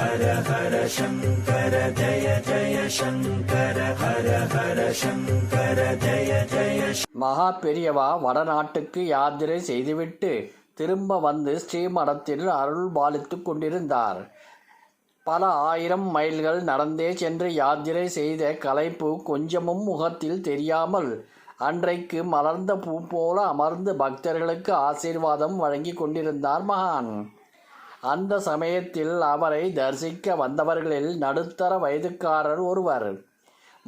ஹர ஹர சங்கர ஜய ஜய சங்கர ஹர ஹர சங்கர ஜய ஜய மகா பெரியவா வடநாட்டுக்கு யாத்திரை செய்துவிட்டு திரும்ப வந்து ஸ்ரீமடத்தில் அருள் பாலித்துக் கொண்டிருந்தார். பல ஆயிரம் மைல்கள் நடந்தே சென்று யாத்திரை செய்த கலைப்பு கொஞ்சமும் முகத்தில் தெரியாமல் அன்றைக்கு மலர்ந்த பூ போல அமர்ந்து பக்தர்களுக்கு ஆசீர்வாதம் வழங்கி கொண்டிருந்தார் மகான். அந்த சமயத்தில் அவரை தரிசிக்க வந்தவர்களில் நடுத்தர வயதுக்காரர் ஒருவர்.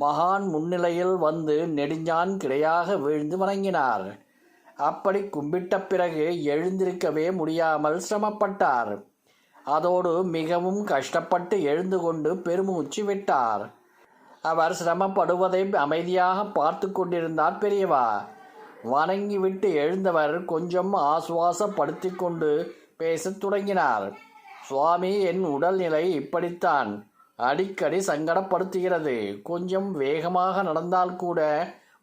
மகான் முன்னிலையில் வந்து நெடுஞ்சான் கிடையாக வீழ்ந்து வணங்கினார். அப்படி கும்பிட்ட பிறகு எழுந்திருக்கவே முடியாமல் சிரமப்பட்டார். அதோடு மிகவும் கஷ்டப்பட்டு எழுந்து கொண்டு பெருமூச்சு விட்டார். அவர் சிரமப்படுவதை அமைதியாக பார்த்து கொண்டிருந்தார் பெரியவா. வணங்கிவிட்டு எழுந்தவர் கொஞ்சம் ஆசுவாசப்படுத்தி கொண்டு பேசத் தொடங்கினார் சுவாமி என் உடல்நிலை இப்படித்தான். அடிக்கடி சங்கடப்படுத்துகிறது. கொஞ்சம் வேகமாக நடந்தால் கூட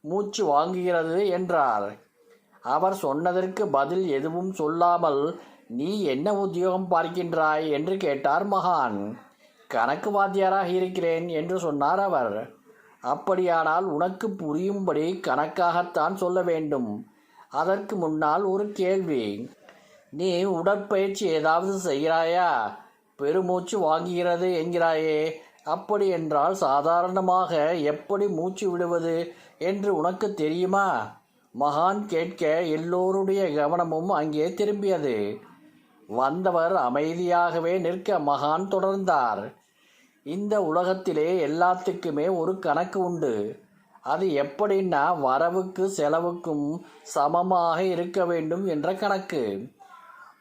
மூச்சு வாங்குகிறது என்றார். அவர் சொன்னதற்கு பதில் எதுவும் சொல்லாமல் நீ என்ன உத்தியோகம் பார்க்கின்றாய்? என்று கேட்டார் மகான். கணக்கு வாத்தியாராக இருக்கிறேன் என்று சொன்னார் அவர். அப்படியானால் உனக்கு புரியும்படி கணக்காகத்தான் சொல்ல வேண்டும். அதற்கு முன்னால் ஒரு கேள்வி. நீ உடற்பயிற்சி ஏதாவது செய்கிறாயா? பெருமூச்சு வாங்குகிறது என்கிறாயே. அப்படி என்றால் சாதாரணமாக எப்படி மூச்சு விடுவது என்று உனக்கு தெரியுமா? மகான் கேட்க எல்லோருடைய கவனமும் அங்கே திரும்பியது. வந்தவர் அமைதியாகவே நிற்க மகான் தொடர்ந்தார். இந்த உலகத்திலே எல்லாத்துக்குமே ஒரு கணக்கு உண்டு. அது எப்படின்னா வரவுக்கு செலவுக்கும் சமமாக இருக்க வேண்டும் என்ற கணக்கு.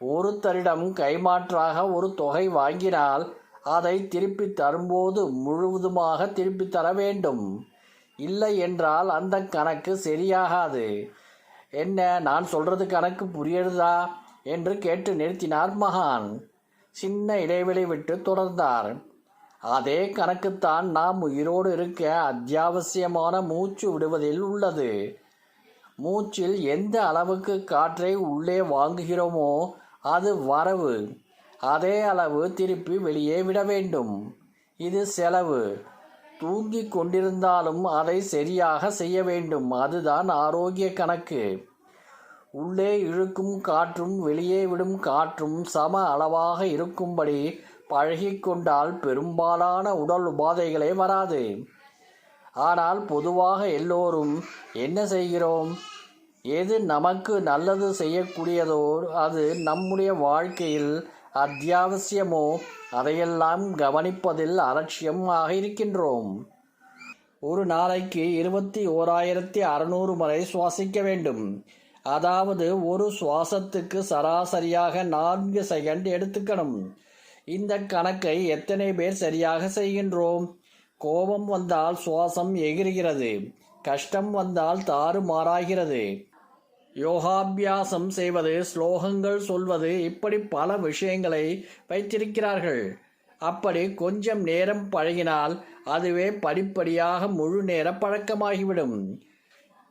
ஒருத்தரிடம் கைமாற்றாக ஒரு தொகை வாங்கினால் அதை திருப்பி தரும்போது முழுவதுமாக திருப்பி தர வேண்டும். இல்லை என்றால் அந்த கணக்கு சரியாகாது. என்ன நான் சொல்றது கணக்கு புரியுறதா என்று கேட்டு நிறுத்தினார் மகான். சின்ன இடைவெளி விட்டு தொடர்ந்தார். அதே கணக்குத்தான் நாம் உயிரோடு இருக்க அத்தியாவசியமான மூச்சு விடுவதில் உள்ளது. மூச்சில் எந்த அளவுக்கு காற்றை உள்ளே வாங்குகிறோமோ அது வரவு. அதே அளவு திருப்பி வெளியே விட வேண்டும். இது செலவு. தூங்கி கொண்டிருந்தாலும் அதை சரியாக செய்ய வேண்டும். அதுதான் ஆரோக்கிய கணக்கு. உள்ளே இழுக்கும் காற்றும் வெளியே விடும் காற்றும் சம அளவாக இருக்கும்படி பழகிக்கொண்டால் பெரும்பாலான உடல் உபாதைகளே வராது. ஆனால் பொதுவாக எல்லோரும் என்ன செய்கிறோம்? எது நமக்கு நல்லது செய்யக்கூடியதோ அது நம்முடைய வாழ்க்கையில் அத்தியாவசியமோ அதையெல்லாம் கவனிப்பதில் அலட்சியமாக இருக்கின்றோம். ஒரு நாளைக்கு இருபத்தி ஓராயிரத்தி அறுநூறு முறை சுவாசிக்க வேண்டும். அதாவது ஒரு சுவாசத்துக்கு சராசரியாக நான்கு செகண்ட் எடுத்துக்கணும். இந்த கணக்கை எத்தனை பேர் சரியாக செய்கின்றோம்? கோபம் வந்தால் சுவாசம் எகிறுகிறது. கஷ்டம் வந்தால் தாறுமாறாகிறது யோகாபியாசம் செய்வது ஸ்லோகங்கள் சொல்வது இப்படி பல விஷயங்களை வைத்திருக்கிறார்கள். அப்படி கொஞ்சம் நேரம் பழகினால் அதுவே படிப்படியாக முழு நேர பழக்கமாகிவிடும்.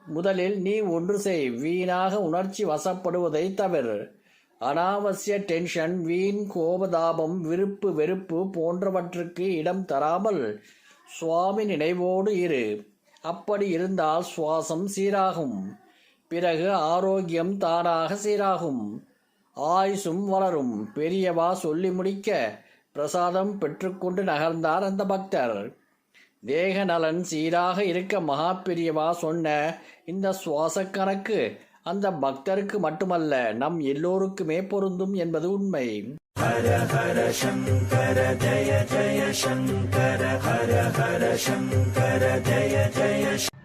முதலில் நீ ஒன்று செய் வீணாக உணர்ச்சி வசப்படுவதை தவிர. அனாவசிய டென்ஷன் வீண் கோபதாபம் விருப்பு வெறுப்பு போன்றவற்றுக்கு இடம் தராமல் சுவாமி நினைவோடு இரு. அப்படி இருந்தால் சுவாசம் சீராகும். பிறகு ஆரோக்கியம் தானாக சீராகும். ஆயுசும் வளரும். பெரியவா சொல்லி முடிக்க பிரசாதம் பெற்றுக்கொண்டு நகர்ந்தார் அந்த பக்தர். தேக நலன் சீராக இருக்க மகா பெரியவா சொன்ன இந்த சுவாச கணக்கு அந்த பக்தருக்கு மட்டுமல்ல நம் எல்லோருக்குமே பொருந்தும் என்பது உண்மை. ஹர ஹர சங்கர ஜய ஜய சங்கர ஹர ஹர சங்கர ஜய ஜய